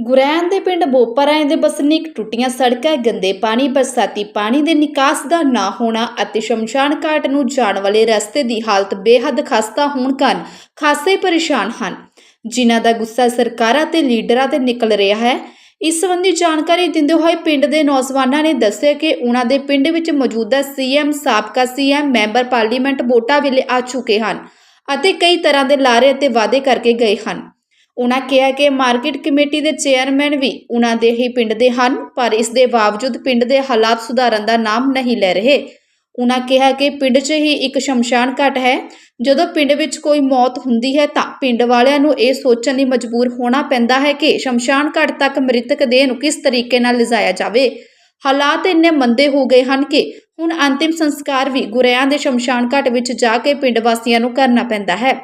ਗੁਰੈਨ ਦੇ ਪਿੰਡ ਬੋਪਰਾਂ ਦੇ ਵਸਨੀਕ ਟੁੱਟੀਆਂ ਸੜਕਾਂ, ਗੰਦੇ ਪਾਣੀ, ਬਰਸਾਤੀ ਪਾਣੀ ਦੇ ਨਿਕਾਸ ਦਾ ਨਾ ਹੋਣਾ ਅਤੇ ਸ਼ਮਸ਼ਾਨ ਘਾਟ ਨੂੰ ਜਾਣ ਵਾਲੇ ਰਸਤੇ ਦੀ ਹਾਲਤ ਬੇਹੱਦ ਖਸਤਾ ਹੋਣ ਕਾਰਨ ਖਾਸੇ ਪਰੇਸ਼ਾਨ ਹਨ। ਜਿਨ੍ਹਾਂ ਦਾ ਗੁੱਸਾ ਸਰਕਾਰਾਂ ਤੇ ਲੀਡਰਾਂ ਤੇ ਨਿਕਲ ਰਿਹਾ ਹੈ। ਇਸ ਸੰਬੰਧੀ ਜਾਣਕਾਰੀ ਦਿੰਦੇ ਹੋਏ ਪਿੰਡ ਦੇ ਨੌਜਵਾਨਾਂ ਨੇ ਦੱਸਿਆ ਕਿ ਉਹਨਾਂ ਦੇ ਪਿੰਡ ਵਿੱਚ ਮੌਜੂਦਾ ਸੀਐਮ, ਸਾਬਕਾ ਸੀਐਮ, ਮੈਂਬਰ ਪਾਰਲੀਮੈਂਟ ਵੋਟਾਂ ਵੇਲੇ ਆ ਚੁੱਕੇ ਹਨ ਅਤੇ ਕਈ ਤਰ੍ਹਾਂ ਦੇ ਲਾਰੇ ਅਤੇ ਵਾਅਦੇ ਕਰਕੇ ਗਏ ਹਨ। ਉਹਨਾਂ ਕਿਹਾ ਕਿ ਮਾਰਕੀਟ ਕਮੇਟੀ ਦੇ ਚੇਅਰਮੈਨ ਵੀ ਉਹਨਾਂ ਦੇ ਹੀ ਪਿੰਡ ਦੇ ਹਨ, ਪਰ ਇਸ ਦੇ ਬਾਵਜੂਦ ਪਿੰਡ ਦੇ ਹਾਲਾਤ ਸੁਧਾਰਨ ਦਾ ਨਾਮ ਨਹੀਂ ਲੈ ਰਹੇ। ਉਹਨਾਂ ਕਿਹਾ ਕਿ ਪਿੰਡ 'ਚ ਹੀ ਇੱਕ ਸ਼ਮਸ਼ਾਨ ਘਾਟ ਹੈ। ਜਦੋਂ ਪਿੰਡ ਵਿੱਚ ਕੋਈ ਮੌਤ ਹੁੰਦੀ ਹੈ ਤਾਂ ਪਿੰਡ ਵਾਲਿਆਂ ਨੂੰ ਇਹ ਸੋਚਣ ਲਈ ਮਜਬੂਰ ਹੋਣਾ ਪੈਂਦਾ ਹੈ ਕਿ ਸ਼ਮਸ਼ਾਨ ਘਾਟ ਤੱਕ ਮ੍ਰਿਤਕ ਦੇਹ ਨੂੰ ਕਿਸ ਤਰੀਕੇ ਨਾਲ ਲਿਜਾਇਆ ਜਾਵੇ। ਹਾਲਾਤ ਇੰਨੇ ਮੰਦੇ ਹੋ ਗਏ ਹਨ ਕਿ ਹੁਣ ਅੰਤਿਮ ਸੰਸਕਾਰ ਵੀ ਗੁਰਿਆਂ ਦੇ ਸ਼ਮਸ਼ਾਨ ਘਾਟ ਵਿੱਚ ਜਾ ਕੇ ਪਿੰਡ ਵਾਸੀਆਂ ਨੂੰ ਕਰਨਾ ਪੈਂਦਾ ਹੈ।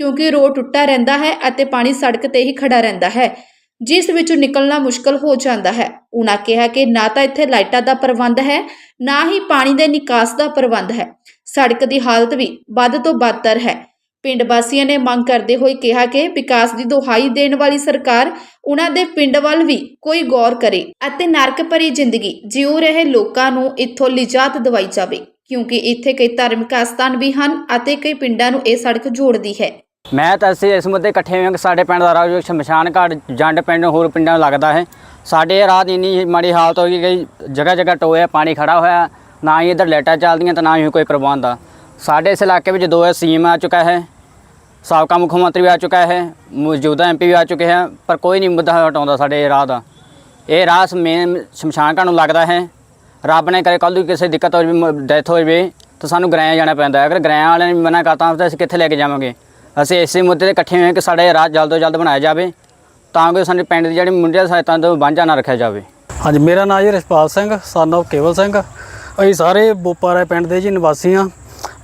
ਕਿਉਂਕਿ ਰੋਡ ਟੁੱਟਾ ਰਹਿੰਦਾ ਹੈ ਅਤੇ ਪਾਣੀ ਸੜਕ ਤੇ ਹੀ ਖੜਾ ਰਹਿੰਦਾ ਹੈ, ਜਿਸ ਵਿੱਚੋਂ ਨਿਕਲਣਾ ਮੁਸ਼ਕਲ ਹੋ ਜਾਂਦਾ ਹੈ। ਉਹਨਾਂ ਕਿਹਾ ਕਿ ਨਾ ਤਾਂ ਇੱਥੇ ਲਾਈਟਾਂ ਦਾ ਪ੍ਰਬੰਧ ਹੈ, ਨਾ ਹੀ ਪਾਣੀ ਦੇ ਨਿਕਾਸ ਦਾ ਪ੍ਰਬੰਧ ਹੈ। ਸੜਕ ਦੀ ਹਾਲਤ ਵੀ ਵੱਧ ਤੋਂ ਬਦਤਰ ਹੈ। ਪਿੰਡ ਵਾਸੀਆਂ ਨੇ ਮੰਗ ਕਰਦੇ ਹੋਏ ਕਿਹਾ ਕਿ ਵਿਕਾਸ ਦੀ ਦੁਹਾਈ ਦੇਣ ਵਾਲੀ ਸਰਕਾਰ ਉਹਨਾਂ ਦੇ ਪਿੰਡ ਵੱਲ ਵੀ ਕੋਈ ਗੌਰ ਕਰੇ ਅਤੇ ਨਰਕ ਭਰੀ ਜ਼ਿੰਦਗੀ ਜਿਉ ਰਹੇ ਲੋਕਾਂ ਨੂੰ ਇੱਥੋਂ ਲਿਜਾਤ ਦਵਾਈ ਜਾਵੇ, ਕਿਉਂਕਿ ਇੱਥੇ ਕਈ ਧਾਰਮਿਕ ਅਸਥਾਨ ਵੀ ਹਨ ਅਤੇ ਕਈ ਪਿੰਡਾਂ ਨੂੰ ਇਹ ਸੜਕ ਜੋੜਦੀ ਹੈ। ਮੈਂ ਤਾਂ ਅਸੀਂ ਇਸ ਮੁੱਦੇ ਇਕੱਠੇ ਹੋਏ ਹਾਂ ਕਿ ਸਾਡੇ ਪਿੰਡ ਦਾ ਰਾਹ ਜੋ ਸ਼ਮਸ਼ਾਨ ਘਾਟ ਜੰਡ ਪਿੰਡ ਹੋਰ ਪਿੰਡਾਂ ਨੂੰ ਲੱਗਦਾ ਹੈ। ਸਾਡੇ ਇਹ ਰਾਹ ਦੀ ਇੰਨੀ ਮਾੜੀ ਹਾਲਤ ਹੋ ਗਈ ਕਿ ਜਗ੍ਹਾ ਜਗ੍ਹਾ ਟੋਏ ਆ, ਪਾਣੀ ਖੜਾ ਹੋਇਆ ਨਾ ਹੀ ਇੱਧਰ ਲਾਈਟਾਂ ਚੱਲਦੀਆਂ ਤੇ ਨਾ ਹੀ ਕੋਈ ਪ੍ਰਬੰਧ ਆ। ਸਾਡੇ ਇਸ ਇਲਾਕੇ ਵਿੱਚ ਦੋ ਸੀਐਮ ਆ ਚੁੱਕਾ ਹੈ ਸਾਬਕਾ ਮੁੱਖ ਮੰਤਰੀ ਵੀ ਆ ਚੁੱਕਾ ਹੈ ਮੌਜੂਦਾ ਐਮਪੀ ਵੀ ਆ ਚੁੱਕੇ ਹੈ ਪਰ ਕੋਈ ਨਹੀਂ ਮੁੱਦਾ ਹਟਾਉਂਦਾ ਸਾਡੇ ਇਹ ਰਾਹ ਦਾ। ਇਹ ਰਾਹ ਮੇਨ ਸ਼ਮਸ਼ਾਨ ਘਾਟ ਨੂੰ ਲੱਗਦਾ ਹੈ। ਰੱਬ ਨੇ ਕਰੇ ਕੱਲ੍ਹ ਨੂੰ ਕਿਸੇ ਦਿੱਕਤ ਹੋ ਜਾਵੇ ਡੈਥ ਹੋ ਜਾਵੇ ਤਾਂ ਸਾਨੂੰ ਗਰਾਇਆ ਜਾਣਾ ਪੈਂਦਾ ਅਗਰ ਗਰਾਇਆ ਵਾਲਿਆਂ ਨੇ ਮਨਾ ਕਰਤਾ ਤਾਂ ਅਸੀਂ ਕਿੱਥੇ ਲੈ ਕੇ ਜਾਵਾਂਗੇ? ਅਸੀਂ ਇਸੇ ਮੁੱਦੇ ਤੇ ਇਕੱਠੇ ਹੋਏ ਹਾਂ ਕਿ ਸਾਡਾ ਇਹ ਰਾਹ ਜਲਦ ਤੋਂ ਜਲਦ ਬਣਾਇਆ ਜਾਵੇ, ਤਾਂ ਕਿ ਸਾਡੇ ਪਿੰਡ ਦੀ ਜਿਹੜੀ ਮੁੰਡਿਆਂ ਸਹਾਇਤਾ ਤੋਂ ਵਾਂਝਾ ਨਾ ਰੱਖਿਆ ਜਾਵੇ। ਹਾਂਜੀ, ਮੇਰਾ ਨਾਮ ਜੀ ਰਸਪਾਲ ਸਿੰਘ ਸਨ of ਕੇਵਲ ਸਿੰਘ। ਅਸੀਂ ਸਾਰੇ ਬੋਪਾਰਾ ਪਿੰਡ ਦੇ ਜੀ ਨਿਵਾਸੀ ਹਾਂ।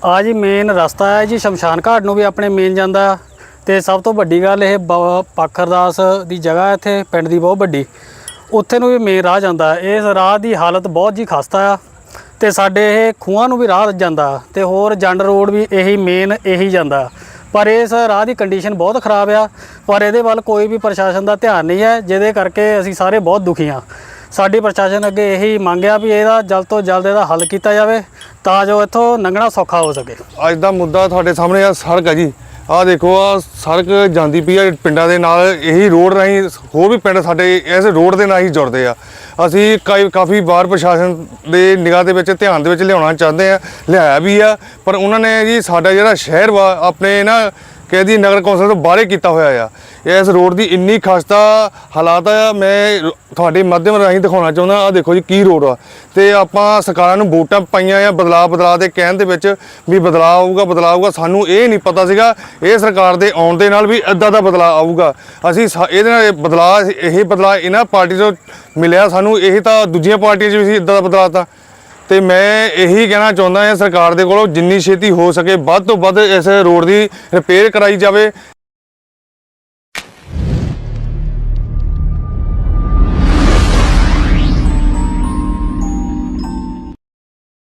ਆ ਜੀ ਮੇਨ ਰਸਤਾ ਹੈ ਜੀ ਸ਼ਮਸ਼ਾਨ ਘਾਟ ਨੂੰ ਵੀ ਆਪਣੇ ਮੇਨ ਜਾਂਦਾ ਤੇ ਸਭ ਤੋਂ ਵੱਡੀ ਗੱਲ ਇਹ ਬਾਬਾ ਪਾਖਰਦਾਸ ਦੀ ਜਗ੍ਹਾ ਹੈ ਇੱਥੇ, ਪਿੰਡ ਦੀ ਬਹੁਤ ਵੱਡੀ। ਉੱਥੇ ਨੂੰ ਵੀ ਮੇਨ ਰਾਹ ਜਾਂਦਾ ਇਸ ਰਾਹ ਦੀ ਹਾਲਤ ਬਹੁਤ ਜੀ ਖਸਤਾ ਆ। ਤੇ ਸਾਡੇ ਇਹ ਖੂਹਾਂ ਨੂੰ ਵੀ ਰਾਹ ਜਾਂਦਾ ਤੇ ਹੋਰ ਜੰਡ ਰੋਡ ਵੀ ਇਹੀ ਮੇਨ ਇਹੀ ਜਾਂਦਾ ਪਰ ਇਸ ਰਾਹ ਦੀ ਕੰਡੀਸ਼ਨ ਬਹੁਤ ਖਰਾਬ ਆ, ਪਰ ਇਹਦੇ ਵੱਲ ਕੋਈ ਵੀ ਪ੍ਰਸ਼ਾਸਨ ਦਾ ਧਿਆਨ ਨਹੀਂ ਹੈ, ਜਿਹਦੇ ਕਰਕੇ ਅਸੀਂ ਸਾਰੇ ਬਹੁਤ ਦੁਖੀ ਹਾਂ। ਸਾਡੀ ਪ੍ਰਸ਼ਾਸਨ ਅੱਗੇ ਇਹੀ ਮੰਗਿਆ ਵੀ ਇਹਦਾ ਜਲਦ ਤੋਂ ਜਲਦ ਇਹਦਾ ਹੱਲ ਕੀਤਾ ਜਾਵੇ, ਤਾਂ ਜੋ ਇੱਥੋਂ ਲੰਘਣਾ ਸੌਖਾ ਹੋ ਸਕੇ। ਅੱਜ ਦਾ ਮੁੱਦਾ ਤੁਹਾਡੇ ਸਾਹਮਣੇ ਆ, ਸੜਕ ਹੈ ਜੀ। ਆਹ ਦੇਖੋ ਆ ਸੜਕ ਜਾਂਦੀ ਪਈ ਆ ਪਿੰਡਾਂ ਦੇ ਨਾਲ, ਇਹੀ ਰੋਡ ਰਾਹੀਂ ਹੋਰ ਵੀ ਪਿੰਡ ਸਾਡੇ ਇਸ ਰੋਡ ਦੇ ਨਾਲ ਹੀ ਜੁੜਦੇ ਆ। ਅਸੀਂ ਕਈ ਕਾਫੀ ਵਾਰ ਪ੍ਰਸ਼ਾਸਨ ਦੇ ਨਿਗਾਹ ਦੇ ਵਿੱਚ ਧਿਆਨ ਦੇ ਵਿੱਚ ਲਿਆਉਣਾ ਚਾਹੁੰਦੇ ਆ, ਲਿਆਇਆ ਵੀ ਆ, ਪਰ ਉਹਨਾਂ ਨੇ ਜੀ ਸਾਡਾ ਜਿਹੜਾ ਸ਼ਹਿਰ ਵਾ, ਆਪਣੇ ਨਾ ਕਹਿੰਦੀ ਨਗਰ ਕੌਂਸਲ ਤੋਂ ਬਾਹਰੇ ਕੀਤਾ ਹੋਇਆ ਆ। ਇਸ ਰੋਡ ਦੀ ਇੰਨੀ ਖਸਤਾ ਹਾਲਾਤ ਆ, ਮੈਂ ਤੁਹਾਡੇ ਮਾਧਿਅਮ ਰਾਹੀਂ ਦਿਖਾਉਣਾ ਚਾਹੁੰਦਾ ਆ ਦੇਖੋ ਜੀ ਕੀ ਰੋਡ ਆ। ਤੇ ਆਪਾਂ ਸਰਕਾਰਾਂ ਨੂੰ ਵੋਟਾਂ ਪਾਈਆਂ ਆ ਬਦਲਾਅ ਬਦਲਾਅ ਦੇ ਕਹਿਣ ਦੇ ਵਿੱਚ ਵੀ ਬਦਲਾਅ ਆਊਗਾ ਬਦਲਾਅ ਆਊਗਾ, ਸਾਨੂੰ ਇਹ ਨਹੀਂ ਪਤਾ ਸੀਗਾ ਇਹ ਸਰਕਾਰ ਦੇ ਆਉਣ ਦੇ ਨਾਲ ਵੀ ਇਦਾਂ ਦਾ ਬਦਲਾਅ ਆਊਗਾ। ਅਸੀਂ ਸਾ- ਇਹਦੇ ਨਾਲ ਇਹ ਬਦਲਾਅ ਇਹ ਬਦਲਾਅ ਇਹਨਾਂ ਪਾਰਟੀ ਤੋਂ ਮਿਲਿਆ ਸਾਨੂੰ, ਇਹ ਤਾਂ ਦੂਜੀਆਂ ਪਾਰਟੀਆਂ 'ਚ ਵੀ ਸੀ, ਇਦਾਂ ਦਾ ਬਦਲਾਅ ਤਾਂ। ਤੇ ਮੈਂ ਇਹੀ ਕਹਿਣਾ ਚਾਹੁੰਦਾ ਹਾਂ ਸਰਕਾਰ ਦੇ ਕੋਲੋਂ ਜਿੰਨੀ ਛੇਤੀ ਹੋ ਸਕੇ ਵੱਧ ਤੋਂ ਵੱਧ ਇਸ ਰੋਡ ਦੀ ਰਿਪੇਅਰ ਕਰਾਈ ਜਾਵੇ।